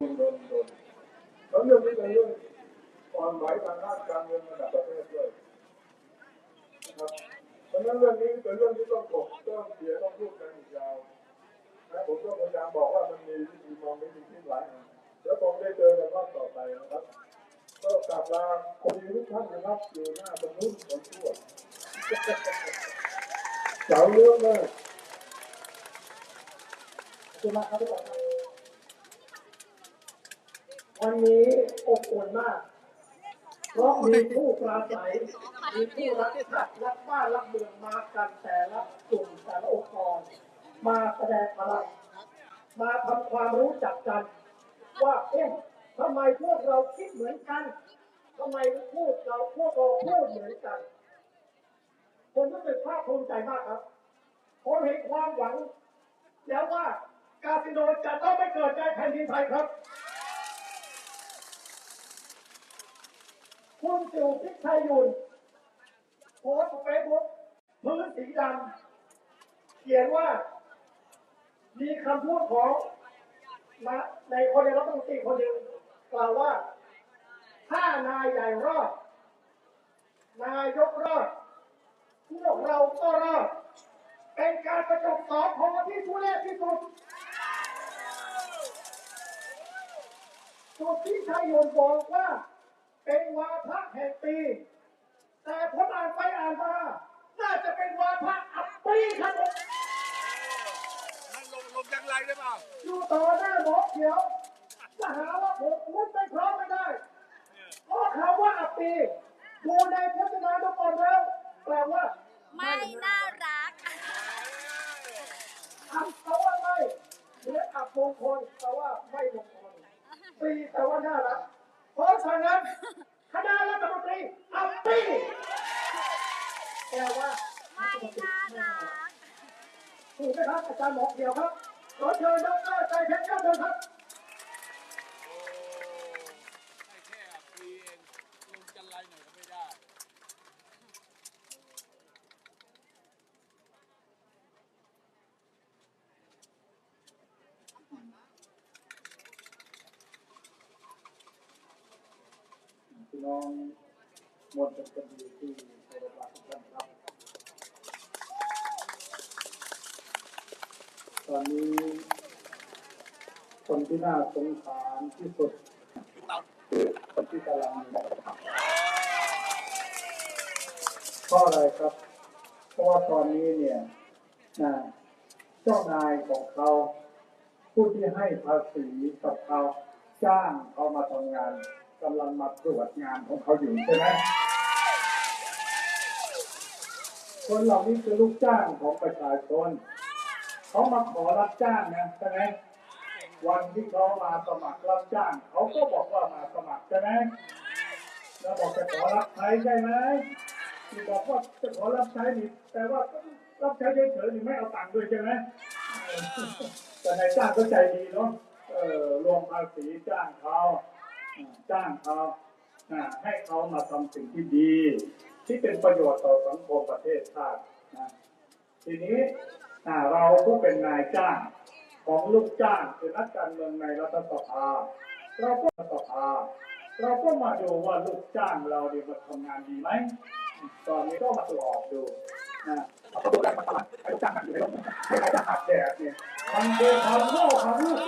โดนโดนแล้วเรื่องนี้เป็นเรื่องความหมายทางด้านการเงินระดับประเทศด้วยนะครับเพราะฉะนั้นเรื่องนี้เป็นเรื่องที่ต้องถกต้องเสียต้องพูดกันอีกยาวนะผมก็พยายามบอกว่ามันมีวิธีมองวิธีคิดหลายแล้วคงได้เจอกันรอบต่อไปนะครับ ก็กลับลาคนดีทุกท่านนะครับอยู่หน้าตรงนู้นคนชั่วเจ๋าเยอะมากขอบคุณมากครับทุกคนครับ วันนี้อบอุ่นมาก เพราะมีผู้ปราศัยมีผู้รักชาติรักบ้านรักเมืองมากันแต่ละกลุ่มแต่ละองค์กร มาแสดงพลังมาทำความรู้จักกัน ว่าเอ๊ะทำไมพวกเราคิดเหมือนกันทำไมพูดเราพวกเราพูดเหมือนกันผมรู้สึกภาคภูมิใจมากครับผมเห็นความหวัง แล้วว่า กาสิโนจะต้องไม่เกิดในแผ่นดินไทยครับ คุณจู่พิชัยยุนโพสต์เฟซบุ๊กพื้นสีดำเขียนว่า มีคำพูดของนะในคนในรัฐมนตรีคนหนึ่งกล่าวว่า ถ้านายใหญ่รอด นายกรอดพวกเราก็รอด เป็นการประจบสองพอที่ทุเรศที่สุดจุดที่ชัยยนบอกว่า เป็นวาทะแห่งปี แต่ผมอ่านไปอ่านมา น่าจะเป็นวาทะอับปีครับผมมันลงลงยังไรได้เปล่าอยู่ต่อหน้าหมอเขียวจะหาว่าผมพูดไม่เพราะไม่ได้เพราะคำว่าอับปีดูในพจนานุกรมแล้วแปลว่า ไม่น่ารักคำแปลว่าไม่หรืออับมงคลแปลว่าไม่มงคลปีแปลว่าน่ารัก เพราะฉะนั้นคณะรัฐมนตรีอับปีแปลว่าไม่น่ารักถูกไหมครับอาจารย์หมอเขียวครับขอเชิญดรใจเพชรครับเชิญครับ โอ้ให้แค่ปีเองลงจันไรหน่อยก็ไม่ได้ พี่น้องมวลชนคนดีที่เคารพรักทุกท่านครับ ตอนนี้คนที่น่าสงสารที่สุดคนที่กำลังเพราะอะไรครับ เพราะว่าตอนนี้เนี่ยนะเจ้านายของเขาผู้ที่ให้ภาษีกับเขาจ้างเขามาทำงาน กำลังมาตรวจงานของเขาอยู่ใช่ไหมคนเหล่านี้คือลูกจ้างของประชาชน เขามาขอรับจ้างนะใช่ไหมวันที่เขามาสมัครรับจ้าง เขาก็บอกว่ามาสมัครใช่ไหมแล้วบอกจะขอรับใช้ใช่ไหมที่บอกว่าจะขอรับใช้นี่แต่ว่ารับใช้เฉยๆนี่ไม่เอาตังค์ด้วยใช่ไหมแต่นายจ้างก็ใจดีเนาะเออรวมภาษีจ้างเขา จ้างเขาให้เขามาทำสิ่งที่ดี ที่เป็นประโยชน์ต่อสังคมประเทศชาตินะทีนี้เราผู้เป็นนายจ้างของลูกจ้างคือนักการเมืองในรัฐสภาเราก็รัฐสภาเราก็มาดูว่าลูกจ้างเราเนี่ยมันทำงานดีไหมตอนนี้ก็มาตรวจสอบดูนะเอาตัวแรกมาตลาดไอ้จ้างอยู่ในรถให้ใครจะหักแดดเนี่ยมันคือความโง่ของลูกจ้างยังไง